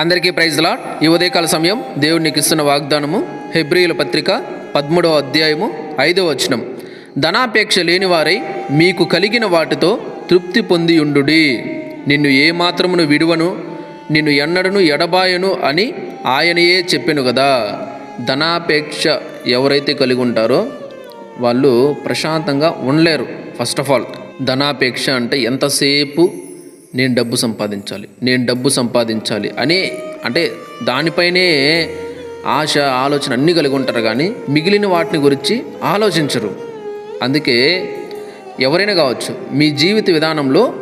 అందరికీ praise lot ఈ ఉదయకాల సమయం దేవునికి ఇస్తున్న వాగ్దానము హెబ్రియుల పత్రిక పదమూడవ అధ్యాయము ఐదవ వచనం. ధనాపేక్ష లేనివారై మీకు కలిగిన వాటితో తృప్తి పొంది ఉండుడి. నిన్ను ఏమాత్రమును విడువను నిన్ను ఎన్నడను ఎడబాయను అని ఆయనయే చెప్పాను కదా. ధనాపేక్ష ఎవరైతే కలిగి ఉంటారో వాళ్ళు ప్రశాంతంగా ఉండలేరు. ఫస్ట్ ఆఫ్ ఆల్ ధనాపేక్ష అంటే ఎంతసేపు నేను డబ్బు సంపాదించాలి నేను డబ్బు సంపాదించాలి అని అంటే దానిపైనే ఆశ ఆలోచన అన్నీ కలిగి ఉంటారు కానీ మిగిలిన వాటిని గురించి ఆలోచించరు. అందుకే ఎవరైనా కావచ్చు మీ జీవిత విధానంలో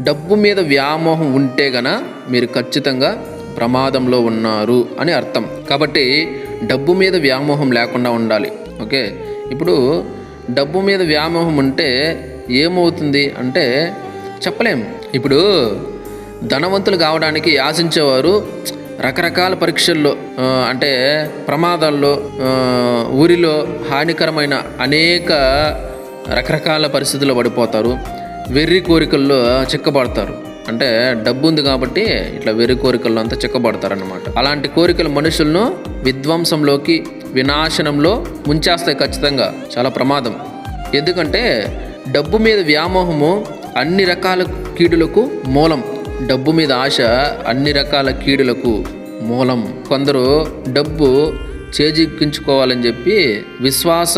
డబ్బు మీద వ్యామోహం ఉంటే గన మీరు ఖచ్చితంగా ప్రమాదంలో ఉన్నారు అని అర్థం. కాబట్టి డబ్బు మీద వ్యామోహం లేకుండా ఉండాలి. ఓకే? ఇప్పుడు డబ్బు మీద వ్యామోహం ఉంటే ఏమవుతుంది అంటే చెప్పలేం. ఇప్పుడు ధనవంతులు కావడానికి ఆశించేవారు రకరకాల పరీక్షల్లో అంటే ప్రమాదాల్లో ఊరిలో హానికరమైన అనేక రకరకాల పరిస్థితుల్లో పడిపోతారు. వెర్రి కోరికల్లో చిక్కబడతారు. అంటే డబ్బు ఉంది కాబట్టి ఇట్లా వెర్రి కోరికల్లో అంతా చిక్కబడతారన్నమాట. అలాంటి కోరికలు మనుషులను విధ్వంసంలోకి వినాశనంలో ముంచేస్తాయి ఖచ్చితంగా. చాలా ప్రమాదం. ఎందుకంటే డబ్బు మీద వ్యామోహము అన్ని రకాల కీడులకు మూలం. డబ్బు మీద ఆశ అన్ని రకాల కీడులకు మూలం. కొందరు డబ్బు చేజిక్కించుకోవాలని చెప్పి విశ్వాస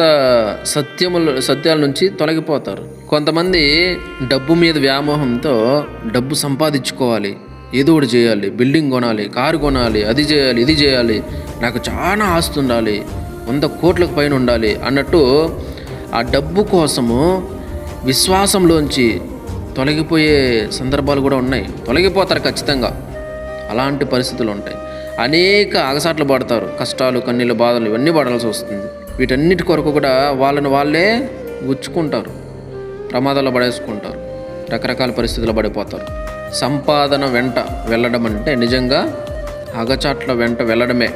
సత్యముల సత్యాల నుంచి తొలగిపోతారు. కొంతమంది డబ్బు మీద వ్యామోహంతో డబ్బు సంపాదించుకోవాలి. ఏదో ఒకటి చేయాలి. బిల్డింగ్ కొనాలి కారు కొనాలి అది చేయాలి ఇది చేయాలి. నాకు చాలా ఆస్తి ఉండాలి. వంద కోట్లకు పైన ఉండాలి అన్నట్టు ఆ డబ్బు కోసము విశ్వాసంలోంచి తొలగిపోయే సందర్భాలు కూడా ఉన్నాయి. తొలగిపోతారు ఖచ్చితంగా. అలాంటి పరిస్థితులు ఉంటాయి. అనేక అగసాట్లు పడతారు. కష్టాలు కన్నీళ్ళు బాధలు ఇవన్నీ పడాల్సి వస్తుంది. వీటన్నిటి కొరకు కూడా వాళ్ళని వాళ్ళే గుచ్చుకుంటారు. ప్రమాదాలు పడేసుకుంటారు. రకరకాల పరిస్థితుల్లో పడిపోతారు. సంపాదన వెంట వెళ్ళడం అంటే నిజంగా అగచాట్ల వెంట వెళ్ళడమే.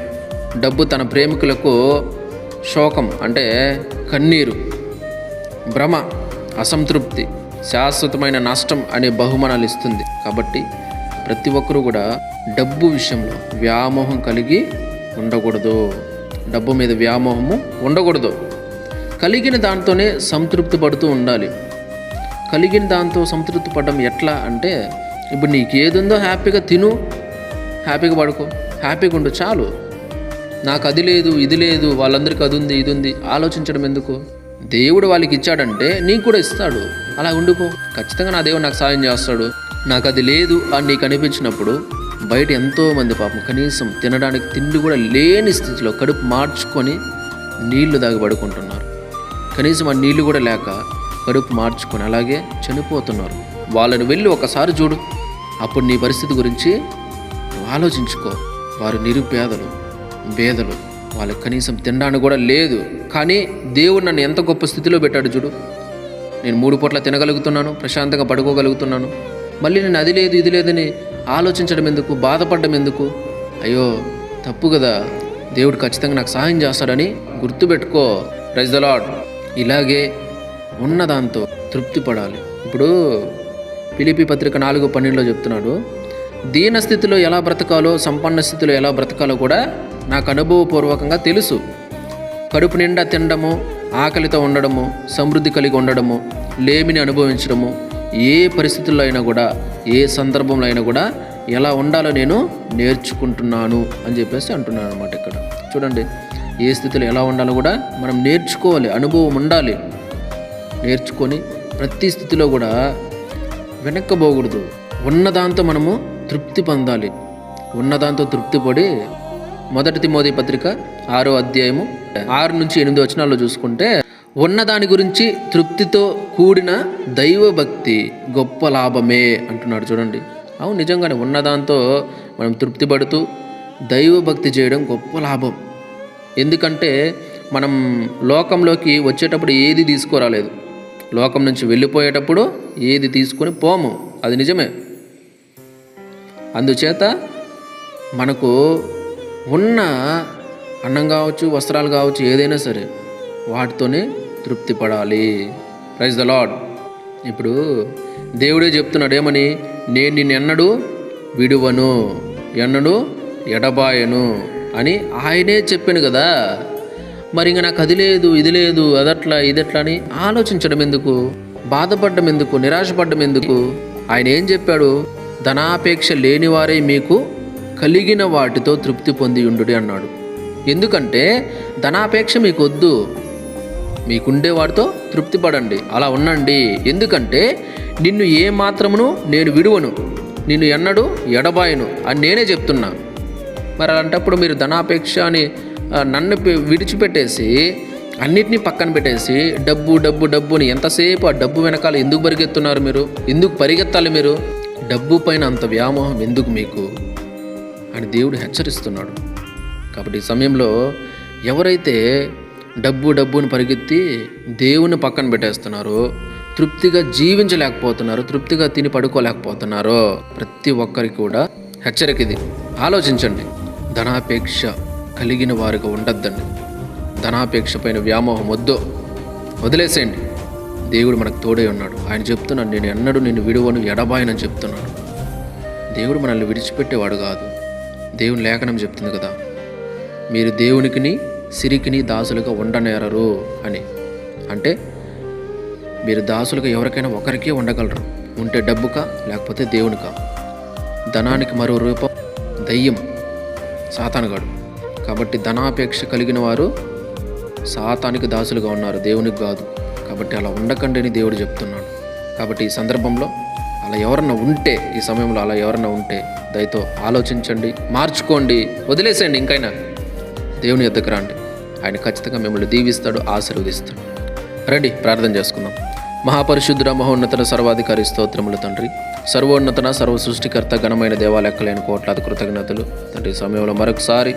డబ్బు తన ప్రేమికులకు శోకం అంటే కన్నీరు భ్రమ అసంతృప్తి. శాశ్వతమైన నష్టం అనే బహుమానాలు ఇస్తుంది. కాబట్టి ప్రతి ఒక్కరూ కూడా డబ్బు విషయంలో వ్యామోహం కలిగి ఉండకూడదు. డబ్బు మీద వ్యామోహము ఉండకూడదు. కలిగిన దాంతోనే సంతృప్తి పడుతూ ఉండాలి. కలిగిన దాంతో సంతృప్తి పడడం ఎట్లా అంటే ఇప్పుడు నీకు ఏదుందో హ్యాపీగా తిను. హ్యాపీగా పడుకో. హ్యాపీగా ఉండు చాలు. నాకు అది లేదు ఇది లేదు వాళ్ళందరికీ అది ఉంది ఇది ఉంది. ఆలోచించడం ఎందుకు? దేవుడు వాళ్ళకి ఇచ్చాడంటే నీకు కూడా ఇస్తాడు. అలా ఉండిపో ఖచ్చితంగా నా దేవుడు నాకు సాయం చేస్తాడు. నాకు అది లేదు అని నీకు అనిపించినప్పుడు బయట ఎంతోమంది పాపం కనీసం తినడానికి తిండి కూడా లేని స్థితిలో కడుపు మార్చుకొని నీళ్ళు దాగి పడుకుంటున్నారు కనీసం ఆ నీళ్ళు కూడా లేక కడుపు మార్చుకొని అలాగే చనిపోతున్నారు. వాళ్ళని వెళ్ళి ఒకసారి చూడు. అప్పుడు నీ పరిస్థితి గురించి ఆలోచించుకో. వారు నిరుపేదలు పేదలు వాళ్ళకి కనీసం తినడానికి కూడా లేదు. కానీ దేవుడు నన్ను ఎంత గొప్ప స్థితిలో పెట్టాడు చూడు. నేను మూడు పూట్ల తినగలుగుతున్నాను ప్రశాంతంగా పడుకోగలుగుతున్నాను. మళ్ళీ నేను అది లేదు ఇది లేదని ఆలోచించడం ఎందుకు? బాధపడడం ఎందుకు? అయ్యో తప్పు కదా. దేవుడు ఖచ్చితంగా నాకు సహాయం చేస్తాడని గుర్తుపెట్టుకో. ప్రైజ్ ద లాడ్ ఇలాగే ఉన్నదాంతో తృప్తి పడాలి. ఇప్పుడు పిలిపి పత్రిక నాలుగు పన్నెండులో చెప్తున్నాడు దీన స్థితిలో ఎలా బ్రతకాలో సంపన్న స్థితిలో ఎలా బ్రతకాలో కూడా నాకు అనుభవపూర్వకంగా తెలుసు. కడుపు నిండా తినడము ఆకలితో ఉండడము సమృద్ధి కలిగి ఉండడము లేమిని అనుభవించడము ఏ పరిస్థితుల్లో అయినా కూడా ఏ సందర్భంలో అయినా కూడా ఎలా ఉండాలో నేను నేర్చుకుంటున్నాను అని చెప్పేసి అంటున్నాను అనమాట ఇక్కడ. చూడండి ఏ స్థితిలో ఎలా ఉండాలో కూడా మనం నేర్చుకోవాలి అనుభవం ఉండాలి. నేర్చుకొని ప్రతి స్థితిలో కూడా వెనక్కబోకూడదు ఉన్నదాంతో మనము తృప్తి పొందాలి. ఉన్నదాంతో తృప్తి పడి మొదటి తిమోది పత్రిక ఆరో అధ్యాయము ఆరు నుంచి ఎనిమిది వచనాల్లో చూసుకుంటే ఉన్న దాని గురించి తృప్తితో కూడిన దైవభక్తి గొప్ప లాభమే అంటున్నాడు చూడండి. అవును నిజంగానే ఉన్నదాంతో మనం తృప్తి పడుతూ దైవభక్తి చేయడం గొప్ప లాభం. ఎందుకంటే మనం లోకంలోకి వచ్చేటప్పుడు ఏది తీసుకురాలేదు. లోకం నుంచి వెళ్ళిపోయేటప్పుడు ఏది తీసుకొని పోము అది నిజమే. అందుచేత మనకు ఉన్న అన్నం కావచ్చు వస్త్రాలు కావచ్చు ఏదైనా సరే వాటితోనే తృప్తి పడాలి. ప్రైజ్ ద లాడ్ ఇప్పుడు దేవుడే చెప్తున్నాడు ఏమని? నేను నిన్ను ఎన్నడు విడువను ఎన్నడూ ఎడబాయను అని ఆయనే చెప్పాను కదా. మరి ఇంక నాకు అది లేదు ఇది లేదు అదట్లా ఇదట్లా అని ఆలోచించడం ఎందుకు? బాధపడడం ఎందుకు? నిరాశపడడం ఎందుకు? ఆయన ఏం చెప్పాడు? ధనాపేక్ష లేనివారే మీకు కలిగిన వాటితో తృప్తి పొంది ఉండు అన్నాడు. ఎందుకంటే ధనాపేక్ష మీకు వద్దు మీకుండే వాటితో తృప్తి పడండి. అలా ఉండండి. ఎందుకంటే నిన్ను ఏ మాత్రమును నేను విడువను. నిన్ను ఎన్నడు ఎడబాయను అని నేనే చెప్తున్నా. మరి అలాంటప్పుడు మీరు ధనాపేక్ష అని నన్ను విడిచిపెట్టేసి అన్నిటినీ పక్కన పెట్టేసి డబ్బు డబ్బు డబ్బు అని ఎంతసేపు ఆ డబ్బు వెనకాల ఎందుకు పరిగెత్తున్నారు మీరు? ఎందుకు పరిగెత్తాలి మీరు? డబ్బు పైన అంత వ్యామోహం ఎందుకు మీకు? అని దేవుడు హెచ్చరిస్తున్నాడు. కాబట్టి ఈ సమయంలో ఎవరైతే డబ్బు డబ్బును పరిగెత్తి దేవుని పక్కన పెట్టేస్తున్నారో తృప్తిగా జీవించలేకపోతున్నారో తృప్తిగా తిని పడుకోలేకపోతున్నారో ప్రతి ఒక్కరికి కూడా హెచ్చరిక ఇది. ఆలోచించండి. ధనాపేక్ష కలిగిన వారికి ఉండొద్దండి. ధనాపేక్ష పైన వ్యామోహం వద్దు. వదిలేసేయండి. దేవుడు మనకు తోడే ఉన్నాడు. ఆయన చెప్తున్నాడు నేను ఎన్నడూ నిన్ను విడువను ఎడబాయనని చెప్తున్నాడు. దేవుడు మనల్ని విడిచిపెట్టేవాడు కాదు. దేవుని లేఖనం చెప్తుంది కదా. మీరు దేవునికిని సిరికిని దాసులుగా ఉండనేరరు అని. అంటే మీరు దాసులుగా ఎవరికైనా ఒకరికే ఉండగలరు. ఉంటే డబ్బుకా లేకపోతే దేవునికా. ధనానికి మరో రూపం దయ్యం సాతానుగాడు కాబట్టి ధనాపేక్ష కలిగిన వారు సాతానికి దాసులుగా ఉన్నారు. దేవునికి కాదు. కాబట్టి అలా ఉండకండి అని దేవుడు చెప్తున్నాడు. కాబట్టి ఈ సందర్భంలో అలా ఎవరన్నా ఉంటే ఈ సమయంలో అలా ఎవరన్నా ఉంటే దయతో ఆలోచించండి మార్చుకోండి వదిలేసేయండి ఇంకైనా. దేవుని ఎద్దకు రండి. ఆయన ఖచ్చితంగా మిమ్మల్ని దీవిస్తాడు ఆశీర్వదిస్తాడు. రండి ప్రార్థన చేసుకుందాం. మహాపరిశుద్ధుడ మహోన్నతన సర్వాధికారి స్తోత్రములు తండ్రి. సర్వోన్నతన సర్వ సృష్టికర్త ఘనమైన దేవాలెక్కలేని కోట్లాది కృతజ్ఞతలు. తండ్రి ఈ సమయంలో మరొకసారి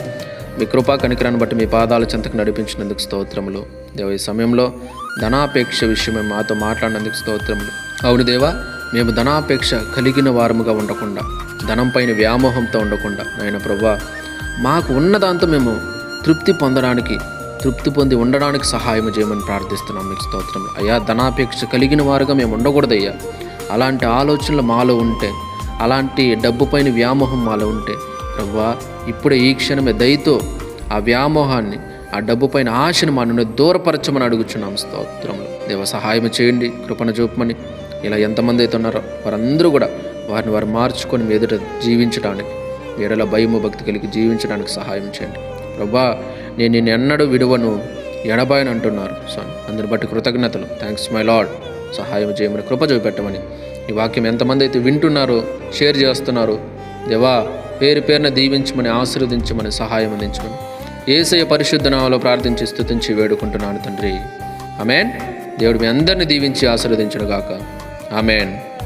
మీ కృపా కనికరాన్ని బట్టి మీ పాదాల చెంతకు నడిపించినందుకు స్తోత్రములు. దేవ ఈ సమయంలో ధనాపేక్ష విషయమే మాతో మాట్లాడినందుకు స్తోత్రములు. అవును దేవా మేము ధనాపేక్ష కలిగిన వారముగా ఉండకుండా ధనం పైన వ్యామోహంతో ఉండకుండా నాయన ప్రభా మాకు ఉన్న దాంతో మేము తృప్తి పొందడానికి తృప్తి పొంది ఉండడానికి సహాయం చేయమని ప్రార్థిస్తున్నాం మీకు స్తోత్రం అయ్యా ధనాపేక్ష కలిగిన వారుగా మేము ఉండకూడదయ్యా. అలాంటి ఆలోచనలు మాలో ఉంటే అలాంటి డబ్బు పైన వ్యామోహం మాలో ఉంటే ప్రభా ఇప్పుడే ఈ క్షణమే దయతో ఆ వ్యామోహాన్ని ఆ డబ్బు పైన ఆశను మా నుండి దూరపరచమని అడుగుచున్నాం స్తోత్రంలో దేవ సహాయం చేయండి కృపణ చూపమని ఇలా ఎంతమంది అయితే ఉన్నారో వారందరూ కూడా వారిని వారు మార్చుకొని మీ ఎదుట జీవించడానికి ఎడల భయము భక్తి కలిగి జీవించడానికి సహాయం చేయండి. ప్రభా నేను నేను ఎన్నడూ విడువను ఎడబాయని అంటున్నారు సో అందరి బట్టి కృతజ్ఞతలు. థ్యాంక్స్ మై లాడ్ సహాయం చేయమని కృప చూపెట్టమని. ఈ వాక్యం ఎంతమంది అయితే వింటున్నారో షేర్ చేస్తున్నారు దేవా పేరు పేరున దీవించమని ఆశీర్వదించమని సహాయం అందించమని ఏసయ పరిశుద్ధ నామలో ప్రార్థించి స్థుతించి వేడుకుంటున్నాను తండ్రి. ఆమెన్ దేవుడు మీ అందరిని దీవించి ఆశీర్వదించడుగాక Amen.